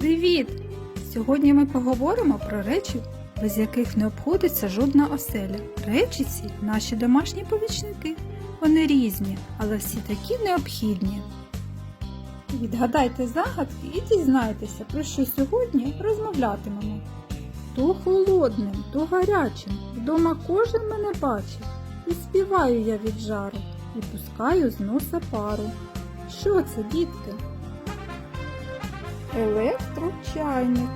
Привіт! Сьогодні ми поговоримо про речі, без яких не обходиться жодна оселя. Речі ці наші домашні помічники. Вони різні, але всі такі необхідні. Відгадайте загадки і дізнайтеся, про що сьогодні розмовлятимемо. То холодним, то гарячим, вдома кожен мене бачить. І співаю я від жару, і пускаю з носа пару. Що це, дітки? Електрочайник.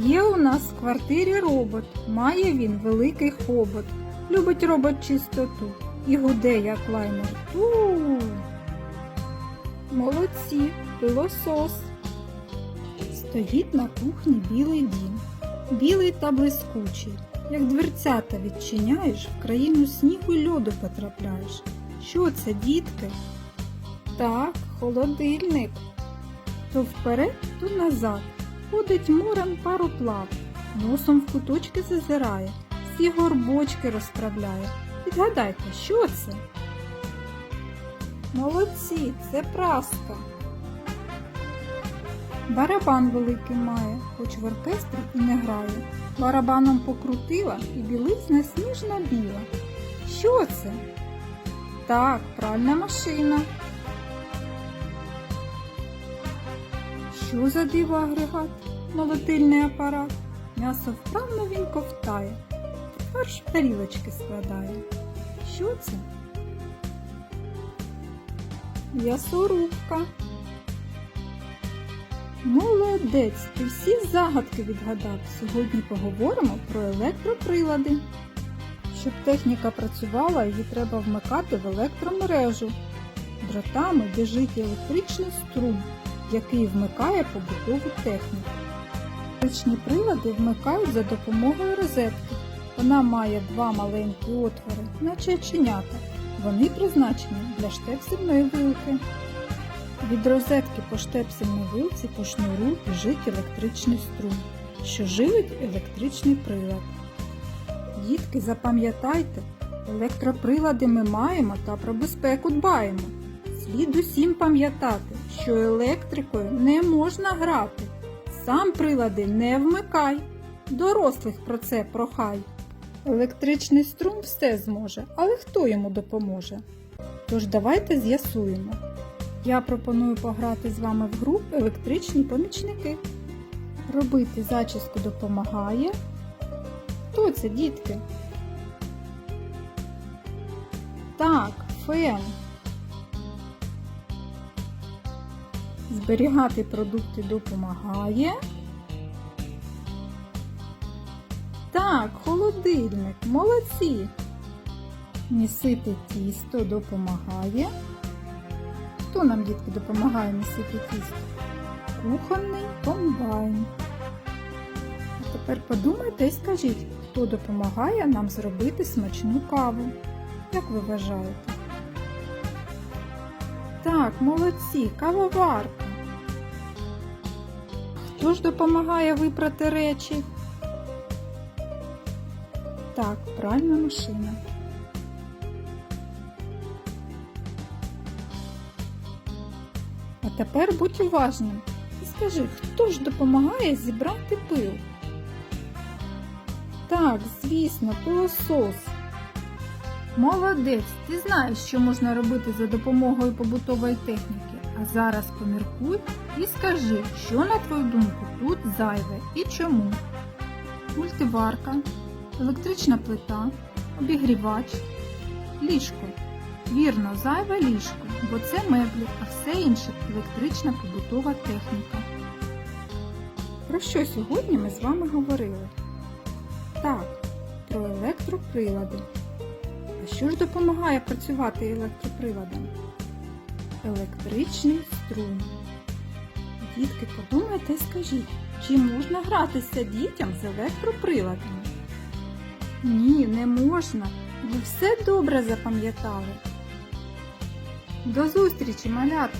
Є у нас в квартирі робот. Має він великий хобот. Любить робот чистоту і гуде, як лайнер. Ту. Молодці, пилосос. Стоїть на кухні білий дім. Білий та блискучий. Як дверцята відчиняєш, в країну снігу й льоду потрапляєш. Що це, дітки? Так, холодильник. То вперед, то назад. Ходить морем пароплав, носом в куточки зазирає, всі горбочки розправляє. Відгадайте, що це? Молодці, це праска. Барабан великий має, хоч в оркестрі і не грає. Барабаном покрутила і білизна сніжна біла. Що це? Так, пральна машина. Що за диво агрегат? Молотильний апарат. М'ясо вправно він ковтає, фарш тарілочки складає. Що це? М'ясорубка. Молодець, ти всі загадки відгадав. Сьогодні поговоримо про електроприлади. Щоб техніка працювала, її треба вмикати в електромережу. Дротами біжить електричний струм, який вмикає побутову техніку. Електричні прилади вмикають за допомогою розетки. Вона має два маленькі отвори, наче оченята. Вони призначені для штепсельної вилки. Від розетки по штепсельній вилці по шнуру біжить електричний струм, що живить електричний прилад. Дітки, запам'ятайте, електроприлади ми маємо та про безпеку дбаємо. Слід усім пам'ятати, що електрикою не можна грати. Сам прилади не вмикай. Дорослих про це прохай. Електричний струм все зможе, але хто йому допоможе? Тож давайте з'ясуємо. Я пропоную пограти з вами в гру електричні помічники. Робити зачіску допомагає. Хто це, дітки? Так, фен. Зберігати продукти допомагає. Так, холодильник, молодці. Місити тісто допомагає. Хто нам, дітки, допомагає місити тісто? Кухонний комбайн. А тепер подумайте і скажіть, хто допомагає нам зробити смачну каву. Як ви вважаєте? Так, молодці, кавоварка. Хто ж допомагає випрати речі? Так, пральна машина. А тепер будь уважним і скажи, хто ж допомагає зібрати пил? Так, звісно, пилосос. Молодець, ти знаєш, що можна робити за допомогою побутової техніки. А зараз поміркуй і скажи, що на твою думку тут зайве і чому. Мультиварка, електрична плита, обігрівач, ліжко. Вірно, зайве ліжко, бо це меблі, а все інше електрична побутова техніка. Про що сьогодні ми з вами говорили? Так, про електроприлади. Що ж допомагає працювати електроприладом? Електричний струм. Дітки, подумайте і скажіть, чи можна гратися дітям з електроприладами? Ні, не можна. Ви все добре запам'ятали. До зустрічі, малята!